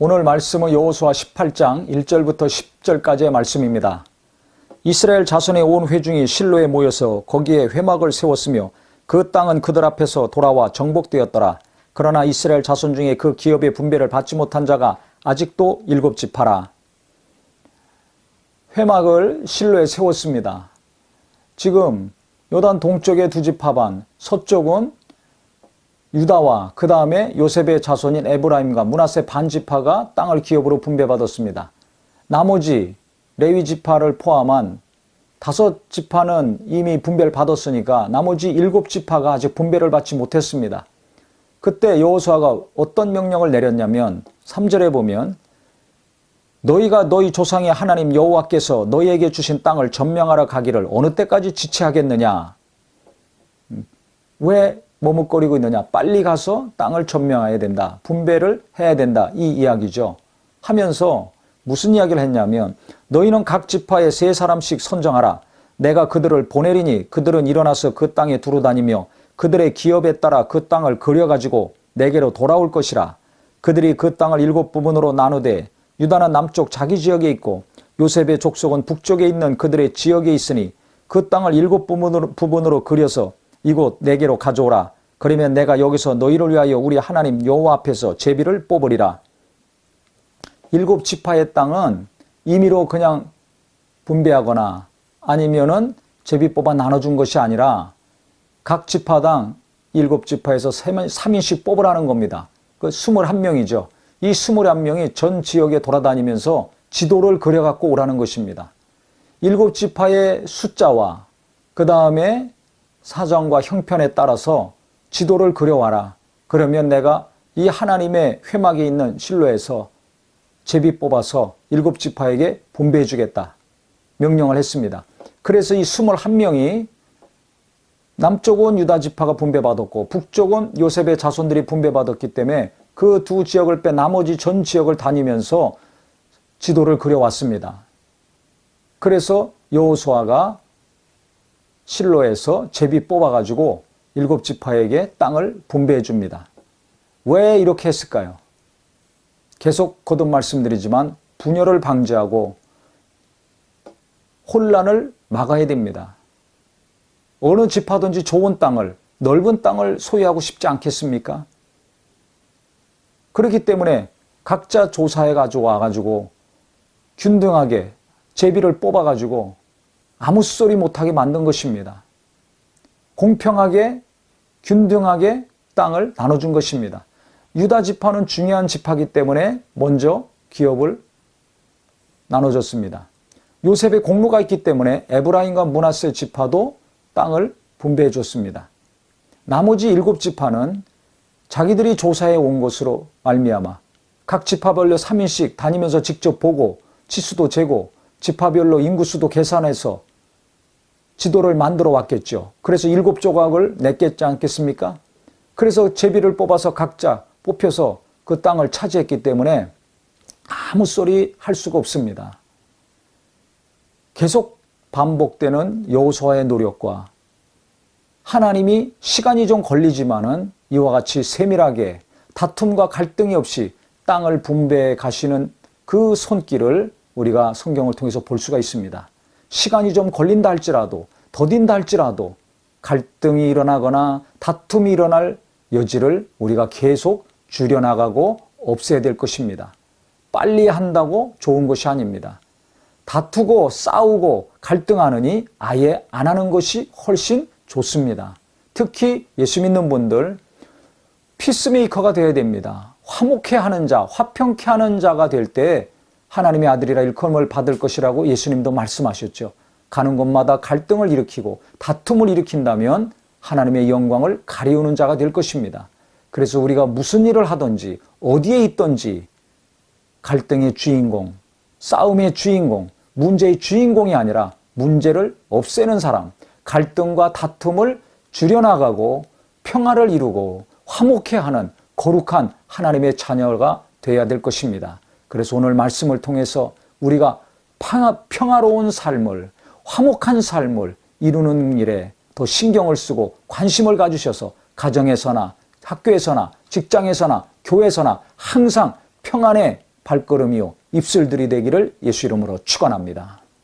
오늘 말씀은 여호수아 18장 1절부터 10절까지의 말씀입니다. 이스라엘 자손의 온 회중이 실로에 모여서 거기에 회막을 세웠으며 그 땅은 그들 앞에서 돌아와 정복되었더라. 그러나 이스라엘 자손 중에 그 기업의 분배를 받지 못한 자가 아직도 일곱 지파라. 회막을 실로에 세웠습니다. 지금 요단 동쪽의 두 지파반, 서쪽은 유다와 그 다음에 요셉의 자손인 에브라임과 문하세 반지파가 땅을 기업으로 분배받았습니다. 나머지 레위 지파를 포함한 다섯 지파는 이미 분배를 받았으니까 나머지 일곱 지파가 아직 분배를 받지 못했습니다. 그때 여호수아가 어떤 명령을 내렸냐면 3절에 보면 너희가 너희 조상의 하나님 여호와께서 너희에게 주신 땅을 점령하러 가기를 어느 때까지 지체하겠느냐? 음, 왜 머뭇거리고 있느냐? 빨리 가서 땅을 점령해야 된다. 분배를 해야 된다. 이 이야기죠. 하면서 무슨 이야기를 했냐면 너희는 각 지파에 세 사람씩 선정하라. 내가 그들을 보내리니 그들은 일어나서 그 땅에 두루 다니며 그들의 기업에 따라 그 땅을 그려가지고 내게로 돌아올 것이라. 그들이 그 땅을 일곱 부분으로 나누되 유다는 남쪽 자기 지역에 있고 요셉의 족속은 북쪽에 있는 그들의 지역에 있으니 그 땅을 일곱 부분으로, 부분으로 그려서 이곳 내게로 가져오라. 그러면 내가 여기서 너희를 위하여 우리 하나님 여호와 앞에서 제비를 뽑으리라. 일곱 지파의 땅은 임의로 그냥 분배하거나 아니면은 제비 뽑아 나눠준 것이 아니라 각 지파당 일곱 지파에서 3인씩 뽑으라는 겁니다. 그 21명이죠. 이 21명이 전 지역에 돌아다니면서 지도를 그려갖고 오라는 것입니다. 일곱 지파의 숫자와 그 다음에 사정과 형편에 따라서 지도를 그려와라. 그러면 내가 이 하나님의 회막에 있는 실로에서 제비 뽑아서 일곱 지파에게 분배해 주겠다. 명령을 했습니다. 그래서 이 21명이 남쪽은 유다 지파가 분배받았고 북쪽은 요셉의 자손들이 분배받았기 때문에 그 두 지역을 빼 나머지 전 지역을 다니면서 지도를 그려왔습니다. 그래서 여호수아가 실로에서 제비 뽑아가지고 일곱 지파에게 땅을 분배해 줍니다. 왜 이렇게 했을까요? 계속 거듭 말씀드리지만 분열을 방지하고 혼란을 막아야 됩니다. 어느 집하든지 좋은 땅을 넓은 땅을 소유하고 싶지 않겠습니까? 그렇기 때문에 각자 조사해 가지고 와가지고 균등하게 제비를 뽑아가지고 아무 소리 못하게 만든 것입니다. 공평하게 균등하게 땅을 나눠준 것입니다. 유다 지파는 중요한 지파기 때문에 먼저 기업을 나눠줬습니다. 요셉의 공로가 있기 때문에 에브라임과 문하세 지파도 땅을 분배해 줬습니다. 나머지 일곱 지파는 자기들이 조사해 온 것으로 말미암아 각 지파별로 3인씩 다니면서 직접 보고 치수도 재고 지파별로 인구수도 계산해서 지도를 만들어 왔겠죠. 그래서 일곱 조각을 냈겠지 않겠습니까? 그래서 제비를 뽑아서 각자 뽑혀서 그 땅을 차지했기 때문에 아무 소리 할 수가 없습니다. 계속 반복되는 여호수아의 노력과 하나님이 시간이 좀 걸리지만은 이와 같이 세밀하게 다툼과 갈등이 없이 땅을 분배해 가시는 그 손길을 우리가 성경을 통해서 볼 수가 있습니다. 시간이 좀 걸린다 할지라도 더딘다 할지라도 갈등이 일어나거나 다툼이 일어날 여지를 우리가 계속 줄여나가고 없애야 될 것입니다. 빨리 한다고 좋은 것이 아닙니다. 다투고 싸우고 갈등하느니 아예 안 하는 것이 훨씬 좋습니다. 특히 예수 믿는 분들 피스메이커가 되어야 됩니다. 화목해 하는 자, 화평케 하는 자가 될 때 하나님의 아들이라 일컬음을 받을 것이라고 예수님도 말씀하셨죠. 가는 곳마다 갈등을 일으키고 다툼을 일으킨다면 하나님의 영광을 가리우는 자가 될 것입니다. 그래서 우리가 무슨 일을 하든지 어디에 있든지 갈등의 주인공, 싸움의 주인공, 문제의 주인공이 아니라 문제를 없애는 사람, 갈등과 다툼을 줄여나가고 평화를 이루고 화목해 하는 거룩한 하나님의 자녀가 되어야 될 것입니다. 그래서 오늘 말씀을 통해서 우리가 평화로운 삶을 화목한 삶을 이루는 일에 더 신경을 쓰고 관심을 가주셔서 가정에서나 학교에서나 직장에서나 교회에서나 항상 평안의 발걸음이요 입술들이 되기를 예수 이름으로 축원합니다.